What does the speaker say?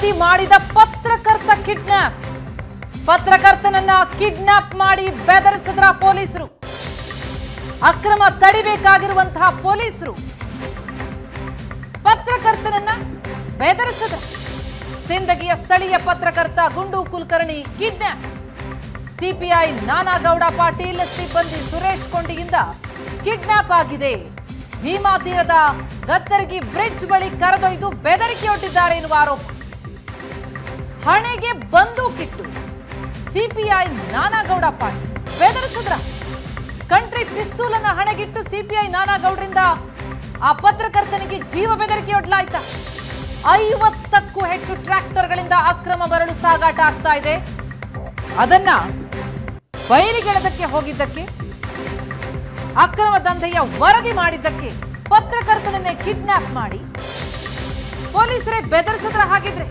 ವರದಿ ಮಾಡಿದ ಪತ್ರಕರ್ತ ಕಿಡ್ನಾಪ್. ಪತ್ರಕರ್ತನನ್ನ ಕಿಡ್ನಾಪ್ ಮಾಡಿ ಬೆದರಿಸಿದ್ರ ಪೊಲೀಸರು. ಅಕ್ರಮ ತಡಿಬೇಕಾಗಿರುವಂತಹ ಪೊಲೀಸರು. ಪತ್ರಕರ್ತನನ್ನ ಬೆದರಿಸಿದ ಸಿಂದಗಿಯ ಸ್ಥಳೀಯ ಪತ್ರಕರ್ತ ಗುಂಡು ಕುಲಕರ್ಣಿ ಕಿಡ್ನಾಪ್. ಸಿಪಿಐ ನಾನಾಗೌಡ ಪಾಟೀಲ್, ಸಿಬ್ಬಂದಿ ಸುರೇಶ್ ಕೊಂಡಿಯಿಂದ ಕಿಡ್ನಾಪ್ ಆಗಿದೆ. ಭೀಮಾ ತೀರದ ಗತ್ತರಗಿ ಬ್ರಿಡ್ಜ್ ಬಳಿ ಕರೆದೊಯ್ದು ಬೆದರಿಕೆಯೊಡ್ಡಿದ್ದಾರೆ ಎನ್ನುವ ಆರೋಪ. ಹಣೆಗೆ ಬಂದೂಕಿಟ್ಟು ಸಿಪಿಐ ನಾನಾಗೌಡ ಪಾಟೀಲ್. ಬೆದರಿಸಿದ್ರ? ಕಂಟ್ರಿ ಪಿಸ್ತೂಲ್ ಅನ್ನ ಹಣೆಗಿಟ್ಟು ಸಿಪಿಐ ನಾನಾಗೌಡರಿಂದ ಆ ಪತ್ರಕರ್ತನಿಗೆ ಜೀವ ಬೆದರಿಕೆ ಬೆದರಿಕೆಯೊಡ್ಲಾಯ್ತ ಐವತ್ತಕ್ಕೂ ಹೆಚ್ಚು ಟ್ರ್ಯಾಕ್ಟರ್ಗಳಿಂದ ಅಕ್ರಮ ಬರಲು ಸಾಗಾಟ ಆಗ್ತಾ ಇದೆ. ಅದನ್ನ ಬಯಲಿಗೆಳೆದಕ್ಕೆ ಹೋಗಿದ್ದಕ್ಕೆ, ಅಕ್ರಮ ದಂಧೆಯ ವರದಿ ಮಾಡಿದ್ದಕ್ಕೆ ಪತ್ರಕರ್ತನನ್ನೇ ಕಿಡ್ನಾಪ್ ಮಾಡಿ ಪೊಲೀಸರೇ ಬೆದರಿಸಿದ್ರ ಹಾಗಿದ್ರೆ?